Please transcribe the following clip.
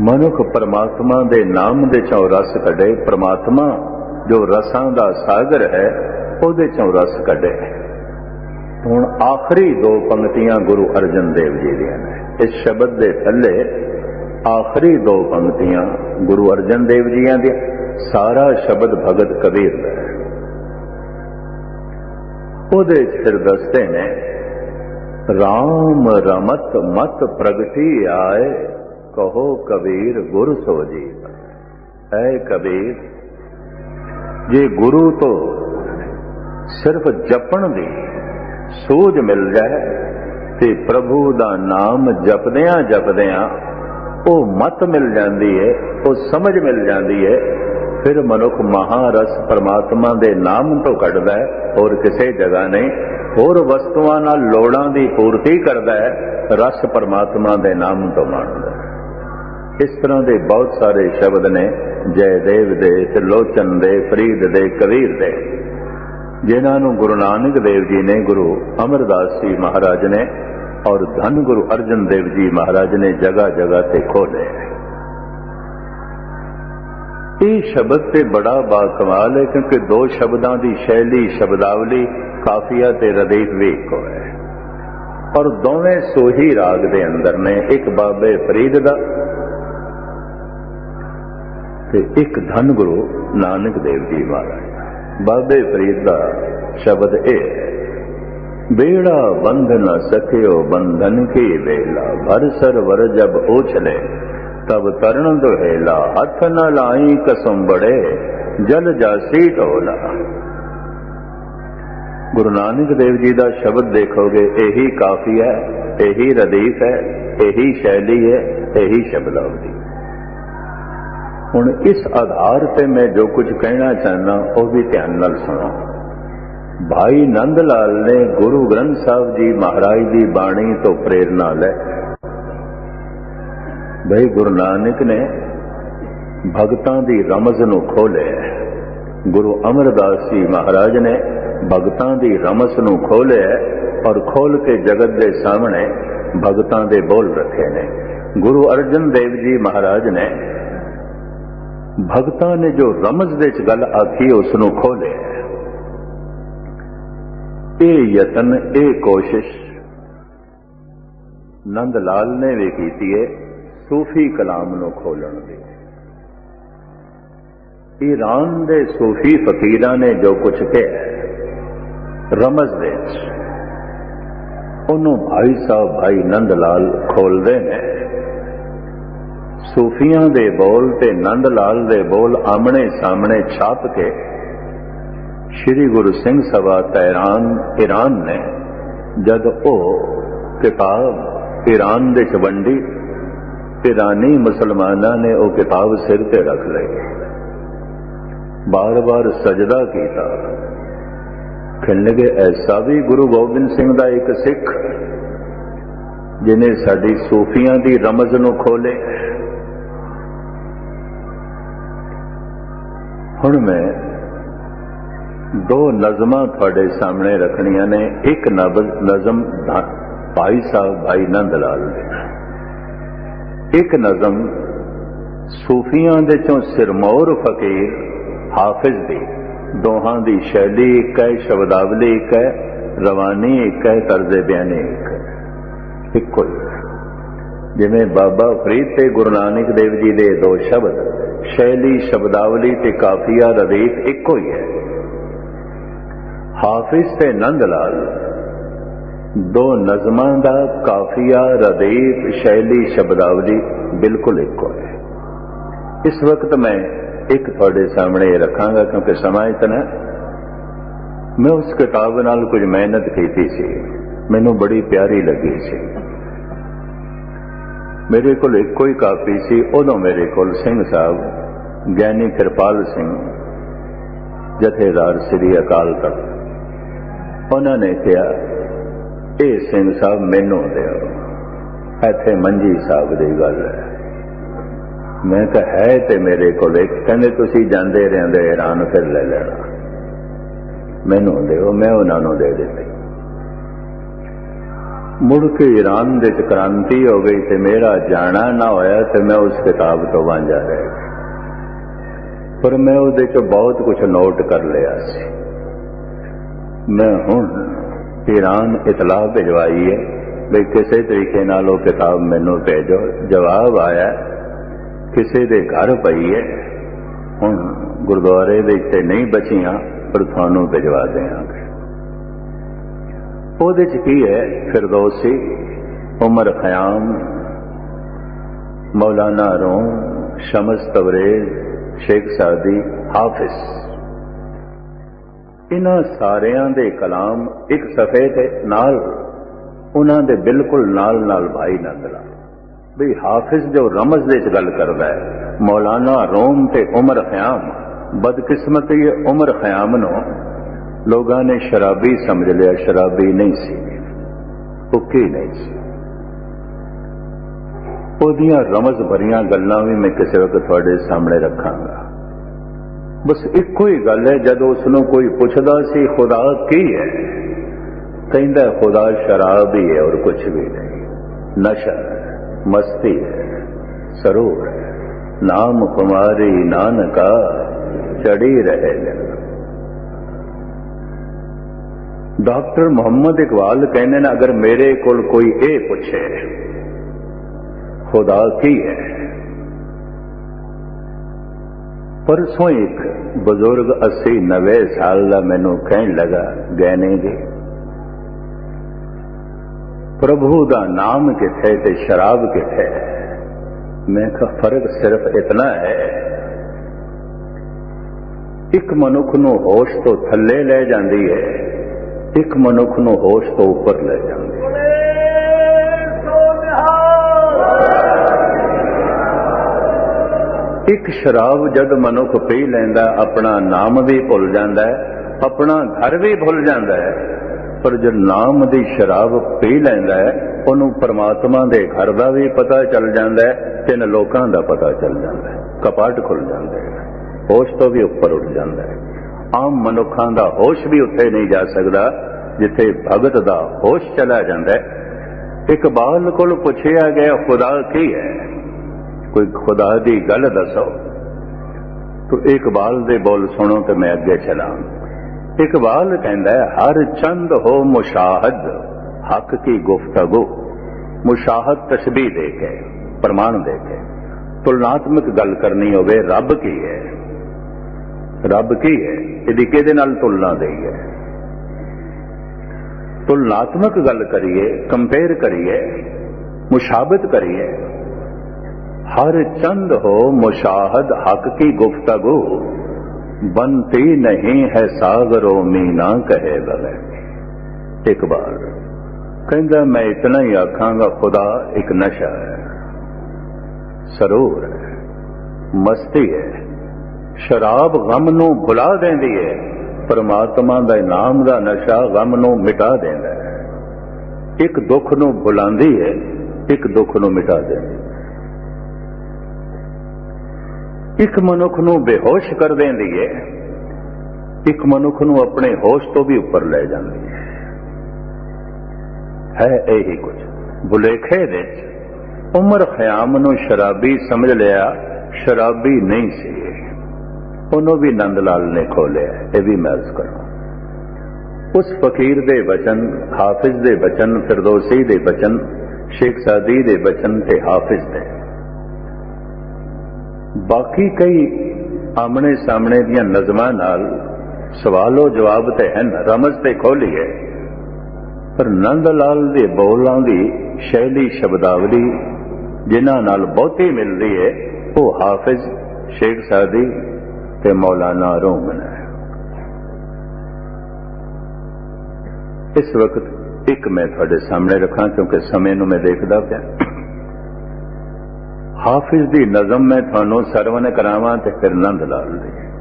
ਮਨੁੱਖ ਪਰਮਾਤਮਾ ਦੇ ਨਾਮ ਦੇ ਚੋਂ ਰਸ ਕੱਢੇ। ਪਰਮਾਤਮਾ ਜੋ ਰਸਾਂ ਦਾ ਸਾਗਰ ਹੈ, ਉਹਦੇ ਚੋਂ ਰਸ ਕੱਢੇ। ਹੁਣ ਆਖਰੀ ਦੋ ਪੰਕਤੀਆਂ ਗੁਰੂ ਅਰਜਨ ਦੇਵ ਜੀ ਦੀਆਂ ਨੇ। ਇਸ ਸ਼ਬਦ ਦੇ ਥੱਲੇ ਆਖਰੀ ਦੋ ਪੰਕਤੀਆਂ ਗੁਰੂ ਅਰਜਨ ਦੇਵ ਜੀਆਂ ਦੇ ਸਾਰਾ ਸ਼ਬਦ ਭਗਤ ਕਬੀਰ ਦਾ ਹੈ। ਉਹਦੇ ਚ ਫਿਰ ਦੱਸਦੇ ਨੇ RAM ਰਮਤ ਮਤ ਪ੍ਰਗਟੀ ਆਏ ਕਹੋ ਕਬੀਰ ਗੁਰ ਸੋ ਜੀ। ਐ ਕਬੀਰ, ਜੇ ਗੁਰੂ ਤੋਂ ਸਿਰਫ ਜਪਣ ਦੀ ਸੂਝ ਮਿਲ ਜਾਏ ਤੇ ਪ੍ਰਭੂ ਦਾ ਨਾਮ ਜਪਦਿਆਂ ਜਪਦਿਆਂ ਉਹ ਮਤ ਮਿਲ ਜਾਂਦੀ ਹੈ ਉਹ ਸਮਝ ਮਿਲ ਜਾਂਦੀ ਹੈ ਫਿਰ ਮਨੁੱਖ ਮਹਾਰਸ ਪਰਮਾਤਮਾ ਦੇ ਨਾਮ ਤੋਂ ਕੱਢਦਾ ਹੈ ਹੋਰ ਕਿਸੇ ਜਗ੍ਹਾ ਨਹੀਂ। ਹੋਰ ਵਸਤੂਆਂ ਨਾਲ ਲੋੜਾਂ ਦੀ ਪੂਰਤੀ ਕਰਦਾ ਹੈ ਰਸ ਪਰਮਾਤਮਾ ਦੇ ਨਾਮ ਤੋਂ ਮਾਣਦਾ ਹੈ ਇਸ ਤਰ੍ਹਾਂ ਦੇ ਬਹੁਤ ਸਾਰੇ ਸ਼ਬਦ ਨੇ, ਜੈਦੇਵ ਦੇ ਤਿਲੋਚਨ ਦੇ, ਫਰੀਦ ਦੇ, ਕਬੀਰ ਦੇ। ਜਿਨ੍ਹਾਂ ਨੂੰ ਗੁਰੂ ਨਾਨਕ ਦੇਵ ਜੀ ਨੇ, ਗੁਰੂ ਅਮਰਦਾਸ ਜੀ ਮਹਾਰਾਜ ਨੇ ਔਰ ਧੰਨ ਗੁਰੂ ਅਰਜਨ ਦੇਵ ਜੀ ਮਹਾਰਾਜ ਨੇ ਜਗ੍ਹਾ ਜਗ੍ਹਾ ਤੇ ਖੋਲੇ ਇਹ ਸ਼ਬਦ ਤੇ ਬੜਾ ਬਾ ਕਮਾਲ ਹੈ ਕਿਉਂਕਿ ਦੋ ਸ਼ਬਦਾਂ ਦੀ ਸ਼ੈਲੀ, ਸ਼ਬਦਾਵਲੀ ਕਾਫੀਆ ਤੇ ਰਦੀਫ ਵੀ ਇੱਕੋ ਹੈ। ਔਰ ਦੋਵੇਂ ਸੋਹੀ ਰਾਗ ਦੇ ਅੰਦਰ ਨੇ, ਇੱਕ ਬਾਬੇ ਫਰੀਦ ਦਾ ਤੇ ਇੱਕ ਧੰਨ ਗੁਰੂ ਨਾਨਕ ਦੇਵ ਜੀ ਮਹਾਰਾਜ ਬਾਬੇ ਫਰੀਦ ਦਾ ਸ਼ਬਦ ਇਹ ਹੈ बेड़ा बंध न सकियो बंधन की बेला भर सरवर जब ओछले तब तरण दुहेला हथ न लाई कसम बड़े जल जासी ढोला ਗੁਰੂ ਨਾਨਕ ਦੇਵ ਜੀ ਦਾ ਸ਼ਬਦ ਦੇਖੋਗੇ ਇਹੀ ਕਾਫੀ ਹੈ ਇਹੀ ਰਦੀਫ ਹੈ ਇਹੀ ਸ਼ੈਲੀ ਹੈ ਇਹੀ ਸ਼ਬਦਾਵਲੀ ਹੁਣ ਇਸ ਆਧਾਰ ਤੇ ਮੈਂ ਜੋ ਕੁਝ ਕਹਿਣਾ ਚਾਹਨਾ ਉਹ ਵੀ ਧਿਆਨ ਨਾਲ ਸੁਣੋ। ਭਾਈ ਨੰਦ ਲਾਲ ਨੇ ਗੁਰੂ ਗ੍ਰੰਥ ਸਾਹਿਬ ਜੀ ਮਹਾਰਾਜ ਦੀ ਬਾਣੀ ਤੋਂ ਪ੍ਰੇਰਣਾ ਲੈ। ਭਾਈ ਗੁਰੂ ਨਾਨਕ ਨੇ ਭਗਤਾਂ ਦੀ ਰਮਜ਼ ਨੂੰ ਖੋਲਿਆ ਗੁਰੂ ਅਮਰਦਾਸ ਜੀ ਮਹਾਰਾਜ ਨੇ ਭਗਤਾਂ ਦੀ ਰਮਜ਼ ਨੂੰ ਖੋਲਿਆ ਔਰ ਖੋਲ ਕੇ ਜਗਤ ਦੇ ਸਾਹਮਣੇ ਭਗਤਾਂ ਦੇ ਬੋਲ ਰੱਖੇ ਨੇ। ਗੁਰੂ ਅਰਜਨ ਦੇਵ ਜੀ ਮਹਾਰਾਜ ਨੇ ਭਗਤਾਂ ਨੇ ਜੋ ਰਮਜ਼ ਦੇ ਚ ਗੱਲ ਆਖੀ ਉਸ ਨੂੰ ਖੋਲਿਆ ਇਹ ਯਤਨ, ਇਹ ਕੋਸ਼ਿਸ਼ ਨੰਦ ਲਾਲ ਨੇ ਵੀ ਕੀਤੀ ਹੈ ਸੂਫੀ ਕਲਾਮ ਨੂੰ ਖੋਲਣ ਦੀ। ਈਰਾਨ ਦੇ ਸੂਫੀ ਫਕੀਰਾਂ ਨੇ ਜੋ ਕੁਝ ਕਿਹਾ, ਰਮਜ਼ ਵਿੱਚ, ਉਹਨੂੰ ਭਾਈ ਸਾਹਿਬ, ਭਾਈ ਨੰਦ ਲਾਲ ਖੋਲਦੇ ਨੇ। ਸੂਫੀਆਂ ਦੇ ਬੋਲ ਤੇ ਨੰਦ ਲਾਲ ਦੇ ਬੋਲ ਆਮਣੇ ਸਾਹਮਣੇ ਛਾਪ ਕੇ ਸ਼੍ਰੀ ਗੁਰੂ ਸਿੰਘ ਸਭਾ ਤਹਿਰਾਨ ਈਰਾਨ ਨੇ, ਜਦ ਉਹ ਕਿਤਾਬ ਈਰਾਨ ਦੇ ਚਵੰਡੀ ਈਰਾਨੀ ਮੁਸਲਮਾਨਾਂ ਨੇ ਉਹ ਕਿਤਾਬ ਸਿਰ ਤੇ ਰੱਖ ਲਈ। ਬਾਰ-ਬਾਰ ਸਜਦਾ ਕੀਤਾ। ਕਹਿਣ ਲਗੇ ਐਸਾ ਵੀ ਗੁਰੂ ਗੋਬਿੰਦ ਸਿੰਘ ਦਾ ਇੱਕ ਸਿੱਖ ਜਿਨੇ ਸਾਡੀ ਸੂਫੀਆਂ ਦੀ ਰਮਜ਼ ਨੂੰ ਖੋਲੇ ਹੁਣ ਮੈਂ ਦੋ ਨਜ਼ਮਾਂ ਤੁਹਾਡੇ ਸਾਹਮਣੇ ਰੱਖਣੀਆਂ ਨੇ। ਇੱਕ ਨਜ਼ਮ ਭਾਈ ਸਾਹਿਬ ਭਾਈ ਨੰਦ ਲਾਲ ਦੇ। ਇੱਕ ਨਜ਼ਮ ਸੂਫੀਆਂ ਦੇ ਚੋਂ ਸਿਰਮੌਰ ਫਕੀਰ ਹਾਫਿਜ਼ ਦੀ। ਦੋਹਾਂ ਦੀ ਸ਼ੈਲੀ ਇੱਕ ਹੈ, ਸ਼ਬਦਾਵਲੀ ਇੱਕ ਹੈ, ਰਵਾਨੀ ਇੱਕ ਹੈ, ਤਰਜ਼ ਬਿਆਨੀ ਇੱਕ ਹੈ। ਇੱਕੋ ਹੀ। ਜਿਵੇਂ ਬਾਬਾ ਫਰੀਦ ਤੇ ਗੁਰੂ ਨਾਨਕ ਦੇਵ ਜੀ ਦੇ ਦੋ ਸ਼ਬਦ ਸ਼ੈਲੀ, ਸ਼ਬਦਾਵਲੀ ਤੇ ਕਾਫੀਆ ਰਦੀਫ ਇੱਕੋ ਹੀ ਹੈ। ਹਾਫਿਜ਼ ਤੇ ਨੰਦ ਲਾਲ ਦੋ ਨਜ਼ਮਾਂ ਦਾ ਕਾਫੀਆ ਰਦੀਫ ਸ਼ੈਲੀ, ਸ਼ਬਦਾਵਲੀ ਬਿਲਕੁਲ ਇੱਕੋ ਹੈ। ਇਸ ਵਕਤ ਮੈਂ ਇੱਕ ਤੁਹਾਡੇ ਸਾਹਮਣੇ ਰੱਖਾਂਗਾ ਕਿਉਂਕਿ ਸਮਾਂ ਇਤਨਾ ਮੈਂ ਉਸ ਕਿਤਾਬ ਨਾਲ ਕੁਝ ਮਿਹਨਤ ਕੀਤੀ ਸੀ। ਮੈਨੂੰ ਬੜੀ ਪਿਆਰੀ ਲੱਗੀ ਸੀ। ਮੇਰੇ ਕੋਲ ਇੱਕੋ ਹੀ ਕਾਪੀ ਸੀ ਉਦੋਂ ਮੇਰੇ ਕੋਲ ਸਿੰਘ ਸਾਹਿਬ, ਗਿਆਨੀ ਕਿਰਪਾਲ ਸਿੰਘ, ਜਥੇਦਾਰ ਸ੍ਰੀ ਅਕਾਲ ਤਖਤ। ਉਹਨਾਂ ਨੇ ਕਿਹਾ, ਇਹ ਸਿੰਘ ਸਾਹਿਬ ਮੈਨੂੰ ਦਿਓ। ਇੱਥੇ ਮੰਜੀ ਸਾਹਿਬ ਦੀ ਗੱਲ ਹੈ। ਮੈਂ ਤਾਂ ਹੈ ਤੇ ਮੇਰੇ ਕੋਲ ਇੱਕ ਕਹਿੰਦੇ, ਤੁਸੀਂ ਜਾਂਦੇ ਰਹਿੰਦੇ ਇਰਾਨ ਫਿਰ ਲੈ ਲੈਣਾ। ਮੈਨੂੰ ਦਿਓ, ਮੈਂ ਉਹਨਾਂ ਨੂੰ ਦੇ ਦਿੱਤੀ। ਮੁੜ ਕੇ ਈਰਾਨ ਦੇ ਚ ਕ੍ਰਾਂਤੀ ਹੋ ਗਈ ਤੇ ਮੇਰਾ ਜਾਣਾ ਨਾ ਹੋਇਆ ਤੇ ਮੈਂ ਉਸ ਕਿਤਾਬ ਤੋਂ ਵਾਂਝਾ ਰਹਿ ਗਿਆ। ਪਰ ਮੈਂ ਉਹਦੇ ਚ ਬਹੁਤ ਕੁਝ ਨੋਟ ਕਰ ਲਿਆ ਸੀ। ਮੈਂ ਹੁਣ ਈਰਾਨ ਇਤਲਾਹ ਭਿਜਵਾਈ ਹੈ ਵੀ ਕਿਸੇ ਤਰੀਕੇ ਨਾਲ ਉਹ ਕਿਤਾਬ ਮੈਨੂੰ ਭੇਜੋ। ਜਵਾਬ ਆਇਆ, ਕਿਸੇ ਦੇ ਘਰ ਪਈ ਹੈ। ਹੁਣ ਗੁਰਦੁਆਰੇ ਦੇ ਇੱਥੇ ਨਹੀਂ ਬਚੀਆਂ, ਪਰ ਤੁਹਾਨੂੰ ਭਿਜਵਾ ਦੇਵਾਂਗੇ ਉਹਦੇ ਚ ਕੀ ਹੈ? ਫਿਰਦੌਸੀ, ਉਮਰ ਖਿਆਮ, ਮੌਲਾਨਾ ਰੋਮ, ਸ਼ਮਸ ਤਬਰੇਜ਼ ਸ਼ੇਖ ਸਾਦੀ, ਹਾਫਿਜ਼। ਇਹਨਾਂ ਸਾਰਿਆਂ ਦੇ ਕਲਾਮ ਇੱਕ ਸਫੇ ਤੇ ਨਾਲ ਉਹਨਾਂ ਦੇ ਬਿਲਕੁਲ ਨਾਲ ਨਾਲ ਭਾਈ ਨੰਦ ਲਾਲ ਵੀ ਹਾਫਿਜ਼ ਜੋ ਰਮਜ਼ ਦੇ ਚ ਗੱਲ ਕਰਦਾ ਹੈ, ਮੌਲਾਨਾ ਰੋਮ ਤੇ ਉਮਰ ਖਿਆਮ, ਬਦਕਿਸਮਤੀ ਉਮਰ ਖਿਆਮ ਨੂੰ ਲੋਕਾਂ ਨੇ ਸ਼ਰਾਬੀ ਸਮਝ ਲਿਆ, ਸ਼ਰਾਬੀ ਨਹੀਂ ਸੀ। ਉੱਕੀ ਨਹੀਂ ਸੀ। ਉਹਦੀਆਂ ਰਮਜ਼ ਭਰੀਆਂ ਗੱਲਾਂ ਵੀ ਮੈਂ ਕਿਸੇ ਵਕਤ ਤੁਹਾਡੇ ਸਾਹਮਣੇ ਰੱਖਾਂਗਾ। ਬਸ ਇੱਕੋ ਹੀ ਗੱਲ ਹੈ, ਜਦੋਂ ਉਸ ਨੂੰ ਕੋਈ ਪੁੱਛਦਾ ਸੀ, ਖੁਦਾ ਕੀ ਹੈ? ਕਹਿੰਦਾ, ਖੁਦਾ ਸ਼ਰਾਬ ਹੀ ਹੈ ਔਰ ਕੁਝ ਵੀ ਨਹੀਂ। ਨਸ਼ਾ ਮਸਤੀ ਹੈ ਸਰੂਰ ਹੈ। ਨਾਮ ਕੁਮਾਰੀ ਨਾਨਕਾ, ਚੜੀ ਰਹੇ ਨੇ। ਡਾਕਟਰ ਮੁਹੰਮਦ ਇਕਬਾਲ ਕਹਿੰਦੇ ਨੇ, ਅਗਰ ਮੇਰੇ ਕੋਲ ਕੋਈ ਇਹ ਪੁੱਛੇ, ਖੁਦਾ ਕੀ ਹੈ? ਪਰਸੋਂ ਇੱਕ ਬਜ਼ੁਰਗ 80 90 ਸਾਲ ਦਾ ਮੈਨੂੰ ਕਹਿਣ ਲੱਗਾ, ਗਹਿਣੇ ਜੀ ਪ੍ਰਭੂ ਦਾ ਨਾਮ ਕਿੱਥੇ ਤੇ ਸ਼ਰਾਬ ਕਿੱਥੇ? ਮੈਂ ਕਿਹਾ, ਫ਼ਰਕ ਸਿਰਫ ਇਤਨਾ ਹੈ। ਇੱਕ ਮਨੁੱਖ ਨੂੰ ਹੋਸ਼ ਤੋਂ ਥੱਲੇ ਲੈ ਜਾਂਦੀ ਹੈ। ਇੱਕ ਮਨੁੱਖ ਨੂੰ ਹੋਸ਼ ਤੋਂ ਉੱਪਰ ਲੈ ਜਾਂਦੀ ਹੈ ਇੱਕ ਸ਼ਰਾਬ ਜਦ ਮਨੁੱਖ ਪੀ ਲੈਂਦਾ, ਆਪਣਾ ਨਾਮ ਵੀ ਭੁੱਲ ਜਾਂਦਾ ਹੈ, ਆਪਣਾ ਘਰ ਵੀ ਭੁੱਲ ਜਾਂਦਾ ਹੈ। ਪਰ ਜਦ ਨਾਮ ਦੀ ਸ਼ਰਾਬ ਪੀ ਲੈਂਦਾ ਹੈ, ਉਹਨੂੰ ਪਰਮਾਤਮਾ ਦੇ ਘਰ ਦਾ ਵੀ ਪਤਾ ਚੱਲ ਜਾਂਦਾ ਹੈ, ਤਿੰਨ ਲੋਕਾਂ ਦਾ ਪਤਾ ਚੱਲ ਜਾਂਦਾ ਹੈ। ਕਪਾਟ ਖੁੱਲ ਜਾਂਦੇ ਹੈ। ਹੋਸ਼ ਤੋਂ ਵੀ ਉੱਪਰ ਉੱਠ ਜਾਂਦਾ ਹੈ। ਆਮ ਮਨੁੱਖਾਂ ਦਾ ਹੋਸ਼ ਵੀ ਉੱਥੇ ਨਹੀਂ ਜਾ ਸਕਦਾ, ਜਿੱਥੇ ਭਗਤ ਦਾ ਹੋਸ਼ ਚਲਾ ਜਾਂਦਾ ਹੈ। ਇਕਬਾਲ ਕੋਲ ਪੁੱਛਿਆ ਗਿਆ, ਖੁਦਾ ਕੀ ਹੈ? ਕੋਈ ਖੁਦਾ ਦੀ ਗੱਲ ਦੱਸੋ। ਤੋ ਇਕਬਾਲ ਦੇ ਬੋਲ ਸੁਣੋ ਤੇ ਮੈਂ ਅੱਗੇ ਚਲਾਂ। ਇਕਬਾਲ ਕਹਿੰਦਾ, ਹਰ ਚੰਦ ਹੋ ਮੁਸ਼ਾਹਦ, ਹੱਕ ਕੀ ਗੁਫ਼ਤਗੂ? ਮੁਸ਼ਾਹਦ ਤਸ਼ਬੀਹ ਦੇ ਕੇ, ਪ੍ਰਮਾਣ ਦੇ ਕੇ। ਤੁਲਨਾਤਮਕ ਗੱਲ ਕਰਨੀ ਹੋਵੇ, ਰੱਬ ਕੀ ਹੈ? ਰੱਬ ਕੀ ਹੈ ਇਹਦੀ ਕਿਹਦੇ ਨਾਲ ਤੁਲਨਾ ਦੇਈ ਹੈ ਤੁਲਨਾਤਮਕ ਗੱਲ ਕਰੀਏ ਕੰਪੇਅਰ ਕਰੀਏ ਮੁਸ਼ਾਬਤ ਕਰੀਏ हर चंद हो मुशाहद हक की गुफ्तगु बनती नहीं है सागरों मीना कहे बगैर इकबाल कहता मैं इतना ही आखांगा खुदा एक नशा है सरूर है मस्ती है ਸ਼ਰਾਬ ਗਮ ਨੂੰ ਭੁਲਾ ਦਿੰਦੀ ਹੈ ਪਰਮਾਤਮਾ ਦਾ ਨਾਮ ਦਾ ਨਸ਼ਾ ਗਮ ਨੂੰ ਮਿਟਾ ਦਿੰਦਾ ਹੈ ਇੱਕ ਦੁੱਖ ਨੂੰ ਬੁਲਾਉਂਦੀ ਹੈ ਇੱਕ ਦੁੱਖ ਨੂੰ ਮਿਟਾ ਦਿੰਦੀ ਹੈ ਇੱਕ ਮਨੁੱਖ ਨੂੰ ਬੇਹੋਸ਼ ਕਰ ਦਿੰਦੀ ਹੈ ਇੱਕ ਮਨੁੱਖ ਨੂੰ ਆਪਣੇ ਹੋਸ਼ ਤੋਂ ਵੀ ਉੱਪਰ ਲੈ ਜਾਂਦੀ ਹੈ ਹੈ ਇਹੀ ਕੁਝ। ਬੁਲੇਖੇ ਦੇ ਉਮਰ ਖਿਆਮ ਨੂੰ ਸ਼ਰਾਬੀ ਸਮਝ ਲਿਆ, ਸ਼ਰਾਬੀ ਨਹੀਂ ਸੀ। ਉਹਨੂੰ ਵੀ ਨੰਦ ਲਾਲ ਨੇ ਖੋਲਿਆ, ਇਹ ਵੀ ਮੈਂ ਅਰਜ਼ ਕਰਾਂ ਉਸ ਫਕੀਰ ਦੇ ਬਚਨ, ਹਾਫਿਜ਼ ਦੇ ਬਚਨ, ਫਿਰਦੌਸੀ ਦੇ ਬਚਨ, ਸ਼ੇਖ ਸਾਦੀ ਦੇ ਬਚਨ ਤੇ ਹਾਫਿਜ਼ ਦੇ ਬਾਕੀ ਕਈ ਆਮਣੇ ਸਾਹਮਣੇ ਦੀਆਂ ਨਜ਼ਮਾਂ ਨਾਲ ਸਵਾਲੋ ਜਵਾਬ ਤੇ ਹਨ, ਰਮਜ਼ ਤੇ ਖੋਲੀ ਹੈ ਪਰ ਨੰਦ ਲਾਲ ਦੇ ਬੋਲਾਂ ਦੀ ਸ਼ੈਲੀ, ਸ਼ਬਦਾਵਲੀ ਜਿਨ੍ਹਾਂ ਨਾਲ ਬਹੁਤੀ ਮਿਲਦੀ ਹੈ ਉਹ ਹਾਫਿਜ਼, ਸ਼ੇਖ ਸਾਦੀ ਤੇ ਮੌਲਾਨਾ ਰੂਮਨ ਹੈ ਇਸ ਵਕਤ ਇੱਕ ਮੈਂ ਤੁਹਾਡੇ ਸਾਹਮਣੇ ਰੱਖਾਂ ਕਿਉਂਕਿ ਸਮੇਂ ਨੂੰ ਮੈਂ ਦੇਖਦਾ ਪਿਆ ਹਾਫਿਜ਼ ਦੀ ਨਜ਼ਮ ਮੈਂ ਤੁਹਾਨੂੰ ਸਰਵਨ ਕਰਾਵਾਂ ਤੇ ਫਿਰ ਨੰਦ ਲਾਲ ਦੀ